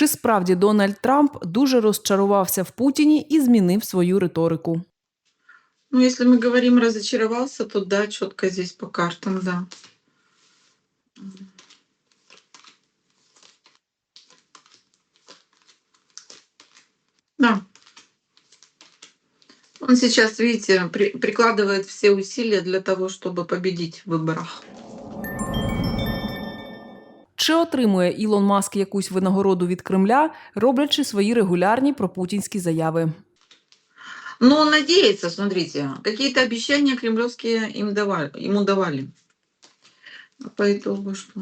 Чи справді Дональд Трамп дуже розчарувався в Путіні і змінив свою риторику? Ну, если мы говорим разочаровался, то да, четко здесь по картам, да. Да. Он сейчас, видите, при- прикладывает все усилия для того, чтобы победить в выборах. Чи отримує Ілон Маск якусь винагороду від Кремля, роблячи свої регулярні пропутінські заяви? Но он надеется, смотрите, какие-то обещания кремлевские им давали, ему давали. А По итогу что?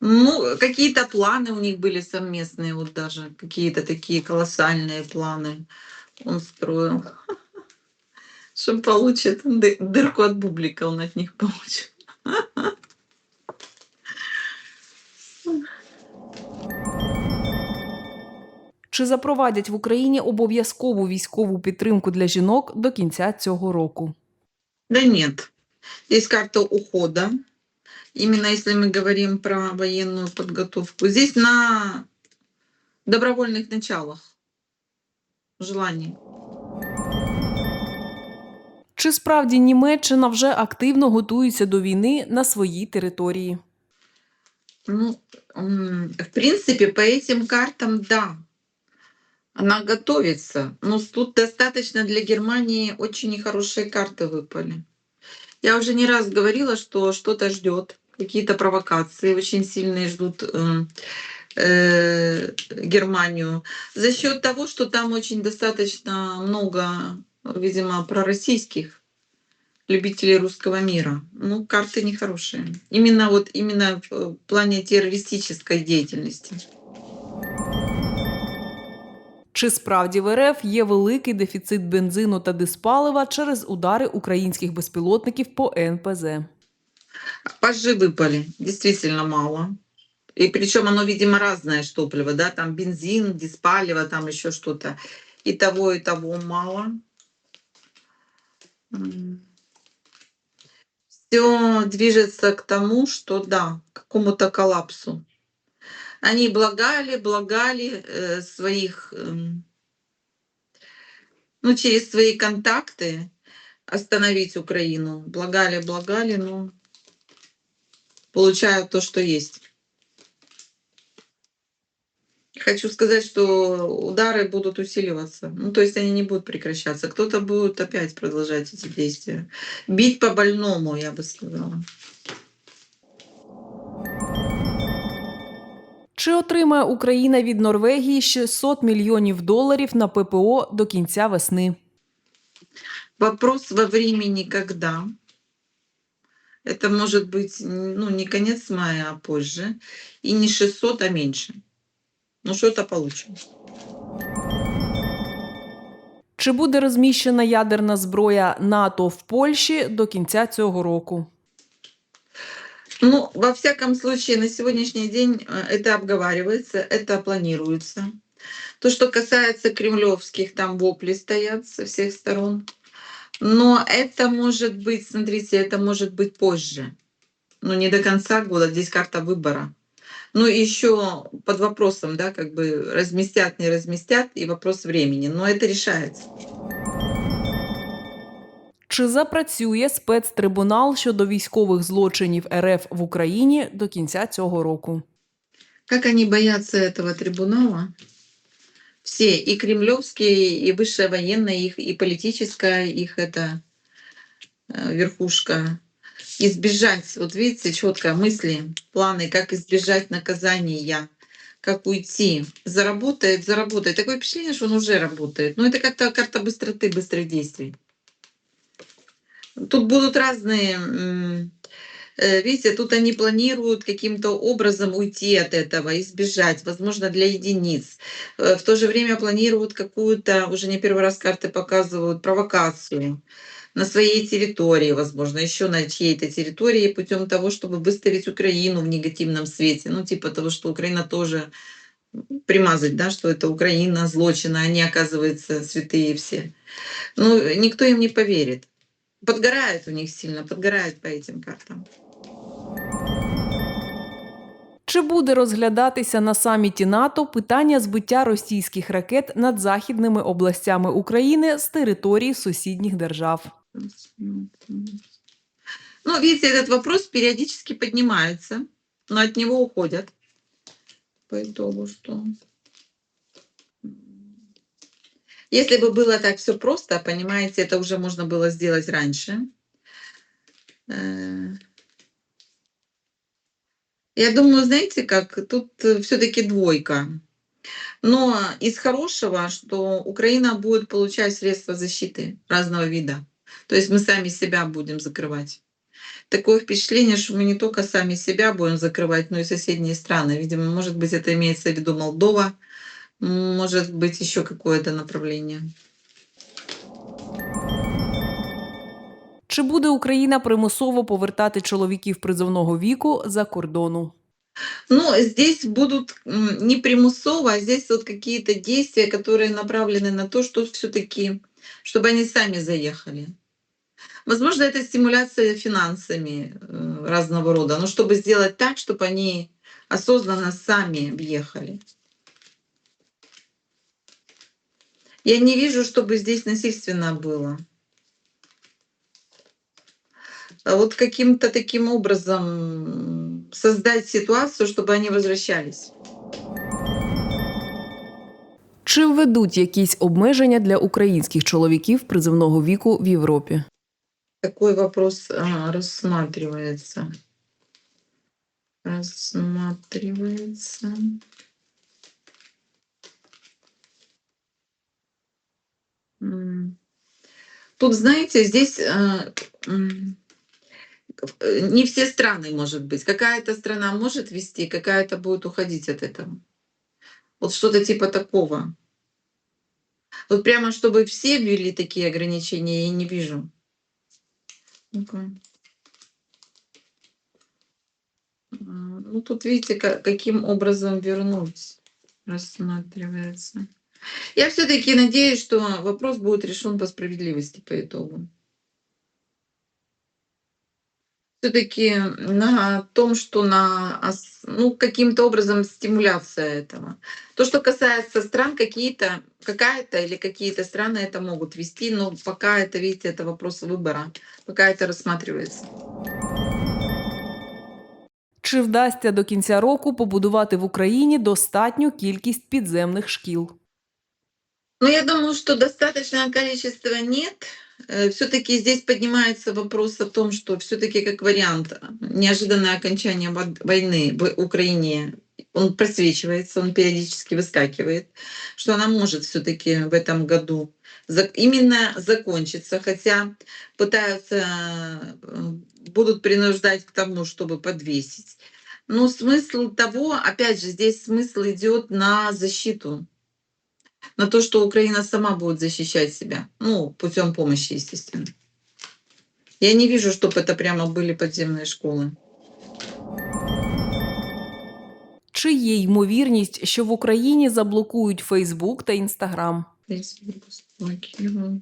Ну, какие-то планы у них были совместные, вот даже какие-то такие колоссальные планы он строил. Что получит? Ды- Дырку от бублика он от них получит. Чи запровадять в Україні обов'язкову військову підтримку для жінок до кінця цього року? Да нет. Здесь карта ухода. Именно если мы говорим про военную подготовку. Здесь на добровольных началах. Желание. Чи справді Німеччина вже активно готується до війни на своїй території? Ну, м, в принципе, по этим картам, да. Она готовится. Но тут достаточно для Германии очень нехорошие карты выпали. Я уже не раз говорила, что что-то ждет, какие-то провокации очень сильные ждут э, э, Германию. За счет того, что там очень достаточно много, видимо, пророссийских любителей русского мира. Ну, карты нехорошие. Именно вот именно в э, плане террористической деятельности. Чи справді в РФ є великий дефіцит бензину та диспалива через удари українських безпілотників по НПЗ? Пажи выпали, действительно мало. И причем оно, видимо, разное ж топливо, да, там бензин, диспалево, там еще что-то. И того, и того мало. Все движется к тому, что да, к какому-то коллапсу. Они благали, благали э, своих, эм, ну, через свои контакты остановить Украину. Благали, благали, но получают то, что есть. Хочу сказать, что удары будут усиливаться. Ну, то есть они не будут прекращаться. Кто-то будет опять продолжать эти действия. Бить по больному, я бы сказала. Чи отримає Україна від Норвегії 600 мільйонів доларів на ППО до кінця весни? Вопрос во времени, когда. Это может быть ну, не конец мая, а позже. И не 600, а меньше. Ну, что-то получим. Чи буде розміщена ядерна зброя НАТО в Польщі до кінця цього року? Ну, во всяком случае, на сегодняшний день э, это обговаривается, это планируется. То, что касается кремлевских, там вопли стоят со всех сторон. Но это может быть, смотрите, это может быть позже. Ну, не до конца года, здесь карта выбора. Ну, еще под вопросом, да, как бы разместят, не разместят, и вопрос времени. Но это решается. Чи запрацює спецтрибунал щодо військових злочинів РФ в Україні до кінця цього року? Как они боятся этого трибунала? Все, и кремлевские, и высшая военная их, и политическая их это э, верхушка. Избежать, вот видите, четко мысли, планы, как избежать наказания, как уйти. Заработает, заработает. Такое впечатление, что он уже работает. Но это как-то карта быстроты, быстрых действий. Тут будут разные Э, Видите, тут они планируют каким-то образом уйти от этого, избежать, возможно, для единиц. Э, В то же время планируют какую-то, уже не первый раз карты показывают, провокацию на своей территории, возможно, еще на чьей-то территории путем того, чтобы выставить Украину в негативном свете. Ну, типа того, что Украина тоже примазать, да, что это Украина злочина, они, оказывается, святые все. Ну, никто им не поверит. Подгорает у них сильно, подгорает по этим картам. Чи буде розглядатися на саміті НАТО питання збиття російських ракет над західними областями України з території сусідніх держав? Ну, видите, этот вопрос периодически поднимается, но от него уходят. По итогу что? Если бы было так все просто, понимаете, это уже можно было сделать раньше. Э, Я думаю, знаете, как тут все-таки двойка. Но из хорошего, что Украина будет получать средства защиты разного вида. То есть мы сами себя будем закрывать. Такое впечатление, что мы не только сами себя будем закрывать, но и соседние страны. Видимо, может быть, это имеется в виду Молдова, может быть, еще какое-то направление. Чи буде Україна примусово повертати чоловіків призовного віку за кордону? Ну, здесь будут м, не примусово, а здесь вот какие-то действия, которые направлены на то, что все-таки, чтобы они сами заехали. Возможно, это стимуляция финансами э, разного рода, но чтобы сделать так, чтобы они осознанно сами въехали. Я не вижу, чтобы здесь насильственно было. А вот каким-то таким образом м, создать ситуацию, чтобы они возвращались. Чи введуть якісь обмеження для українських чоловіків призовного віку в Європі? Такой вопрос а, рассматривается. Рассматривается. Тут, знаете, здесь а, э, не все страны, может быть. Какая-то страна может вести, какая-то будет уходить от этого. Вот что-то типа такого. Вот прямо чтобы все ввели такие ограничения, я не вижу. А, Ну, тут видите, ка- каким образом вернуть рассматривается. Я все-таки надеюсь, что вопрос будет решен по справедливости по итогу. Все-таки на том, что на ос- ну, каким-то образом стимуляция этого. То, что касается стран, какие-то, какая-то или какие-то страны это могут вести, но пока это, видите, это вопрос выбора, пока это рассматривается. Чи вдасться до кінця року побудувати в Україні достатню кількість підземних шкіл? Ну, я думаю, что достаточное количество нет. Все-таки здесь поднимается вопрос о том, что все-таки как вариант э, неожиданное окончание войны в Украине, он просвечивается, он периодически выскакивает, что она может все-таки в этом году именно закончиться, хотя пытаются, э, будут принуждать к тому, чтобы подвесить. Но смысл того, опять же, здесь смысл идет на защиту на то, что Украина сама будет защищать себя. Ну, путем помощи, естественно. Я не вижу, чтобы это прямо были подземные школы. Чи є ймовірність, що в Україні заблокують Фейсбук та Інстаграм? Facebook заблокировал.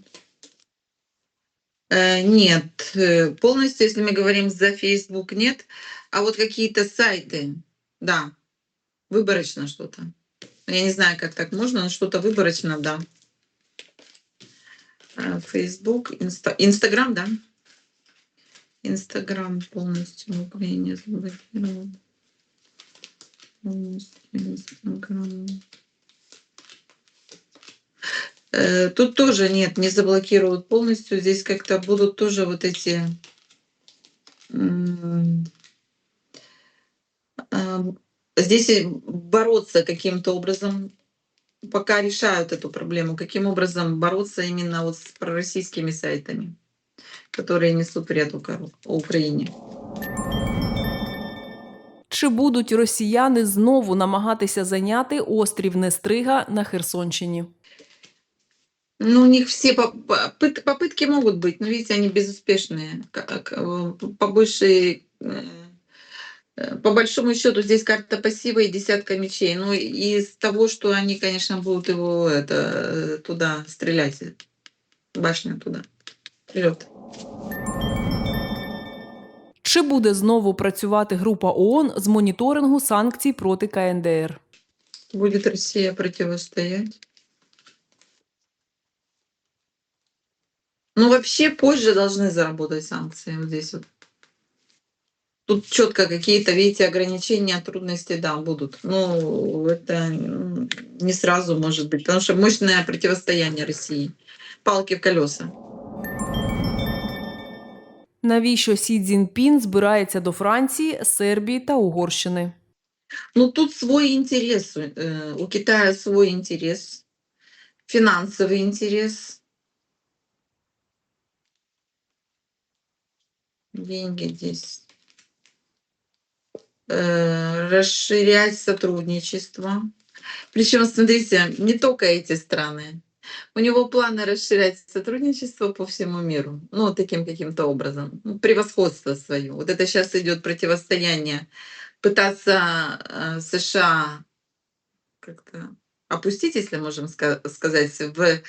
Э, Нет, э, полностью, если мы говорим за Facebook, нет. А вот какие-то сайты, да, выборочно что-то. Я не знаю, как так можно, но что-то выборочно, да. Facebook, Инста- Инстаграм, да. Инстаграм полностью в Украине. Э, Тут тоже нет, не заблокируют полностью. Здесь как-то будут тоже вот эти а, здесь и бороться каким-то образом, пока решают эту проблему, каким образом бороться именно вот с пророссийскими сайтами, которые несут вред Ука- Украине. Чи будуть росіяни знову намагатися зайняти острів Нестрига на Херсонщині? Ну, у них все поп- попыт- попытки могут быть, но видите, они безуспешные. К- к- э, По большей, э, э, по большому счету здесь карта пассива и десятка мечей. Ну, и из того, что они, конечно, будут его это, э, туда стрелять, башню туда, вперед. Чи буде знову працювати група ООН з моніторингу санкцій проти КНДР? Будет Россия противостоять? Ну, вообще позже должны заработать санкции вот здесь вот. Тут четко какие-то, видите, ограничения, трудности, да, будут. Ну, это м, не сразу может быть, потому что мощное противостояние России. Палки в колеса. Навіщо Сі Цзіньпін збирається до Франції, Сербії та Угорщини? Ну, тут свой интерес. э, У Китая свой интерес. Финансовый интерес. Деньги здесь. Э, Расширять сотрудничество. Причем, смотрите, не только эти страны. У него планы расширять сотрудничество по всему миру. Ну, таким каким-то образом. Ну, превосходство свое. Вот это сейчас идет противостояние пытаться э, США как-то опустить, если можем ска- сказать, в,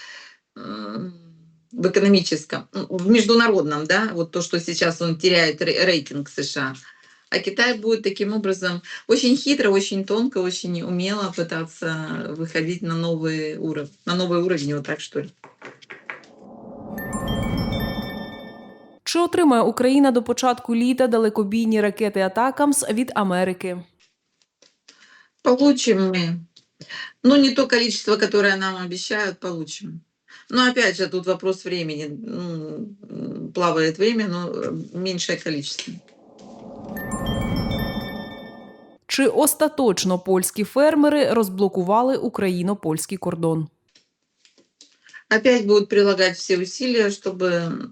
м, в экономическом, ну, в международном, да, вот то, что сейчас он теряет ре- рейтинг США. А Китай будет таким образом очень хитро, очень тонко, очень умело пытаться выходить на новый уровень, на новый уровень, вот так что ли. Чи отримає Україна до початку літа далекобійні ракети Атакамс від Америки? Получим мы. Ну, не то количество, которое нам обещают, получим. Но опять же, тут вопрос времени. Ну, м, плавает время, но э, меньшее количество. Чи остаточно польські фермери розблокували україно-польський кордон? Опять будут прилагать все усилия, чтобы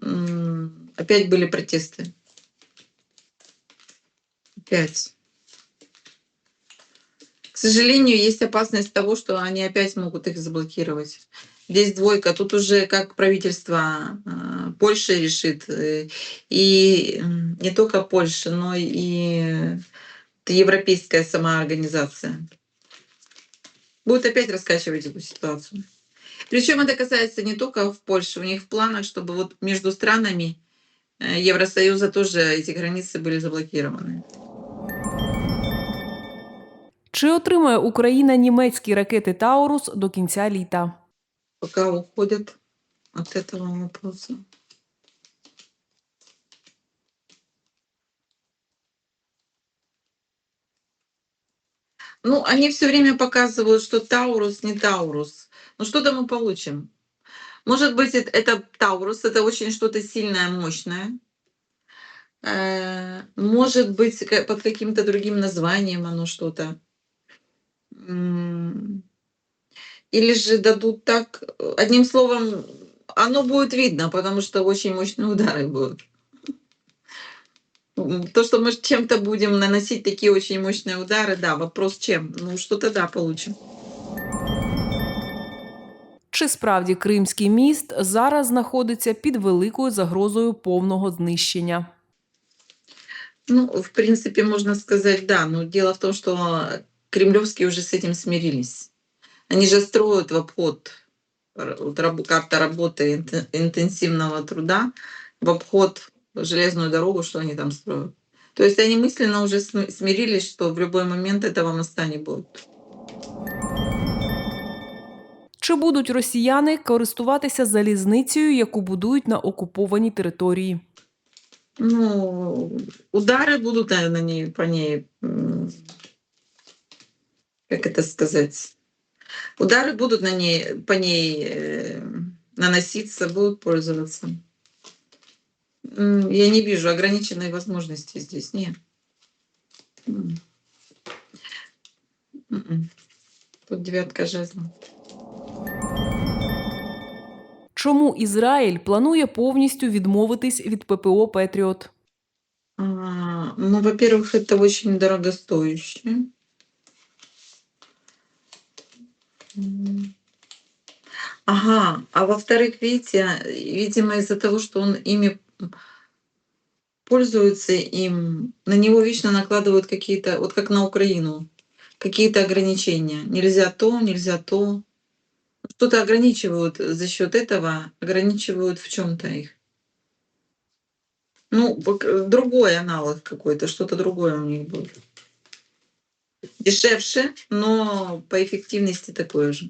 м, опять были протесты. Опять. К сожалению, есть опасность того, что они опять могут их заблокировать. Здесь двойка. Тут уже как правительство э, Польши решит. э, И м, не только Польша, но и европейская сама организация. Будет опять раскачивать эту ситуацию. Причем это касается не только в Польше, у них в планах, чтобы вот между странами э, Евросоюза тоже эти границы были заблокированы. Чи отримає Україна німецькі ракети Таурус до кінця літа? Пока уходят от этого вопроса. Ну, они все время показывают, что Таурус не Таурус. Ну, что-то мы получим. Может быть, это, это Таурус, это очень что-то сильное, мощное. Э, Может быть, под каким-то другим названием оно что-то. М, Или же дадут так, э, одним словом, оно будет видно, потому что очень мощные удары будут. М, То, что мы ж чем-то будем наносить такие очень мощные удары, да, вопрос чем? Ну, что-то да, получим. Чи справді Кримський міст зараз знаходиться під великою загрозою повного знищення? Ну, в принципе, можно сказать, да, но дело в том, что кремлевские уже с этим смирились. Они же строят в обход р- вот раб- карта работы инте- интенсивного труда, в обход железную дорогу, что они там строят. То есть они мысленно уже см- смирились, что в любой момент этого моста не будет. Чи будуть росіяни користуватися залізницею, яку будують на окупованій території? Ну, удары будут на, на ней, по ней, м, как это сказать, удары будут на ней, по ней э, наноситься, будут пользоваться. М, Я не вижу ограниченной возможности здесь, нет. М. М-м. Тут девятка жезла. Чому Ізраїль планує повністю відмовитись від ППО Петріот? А, Ну, во-первых, это очень дорогостоящее. Ага, а во-вторых, видите, видимо, из-за того, что он ими пользуется им, на него вечно накладывают какие-то, вот как на Украину, какие-то ограничения. Нельзя то, нельзя то. Что-то ограничивают за счет этого, ограничивают в чем-то их. Ну, пок- другой аналог какой-то, что-то другое у них будет. Дешевше, но по ефективності такое же.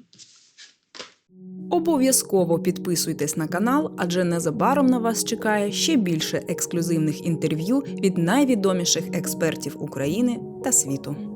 Обов'язково підписуйтесь на канал, адже незабаром на вас чекає ще більше ексклюзивних інтерв'ю від найвідоміших експертів України та світу.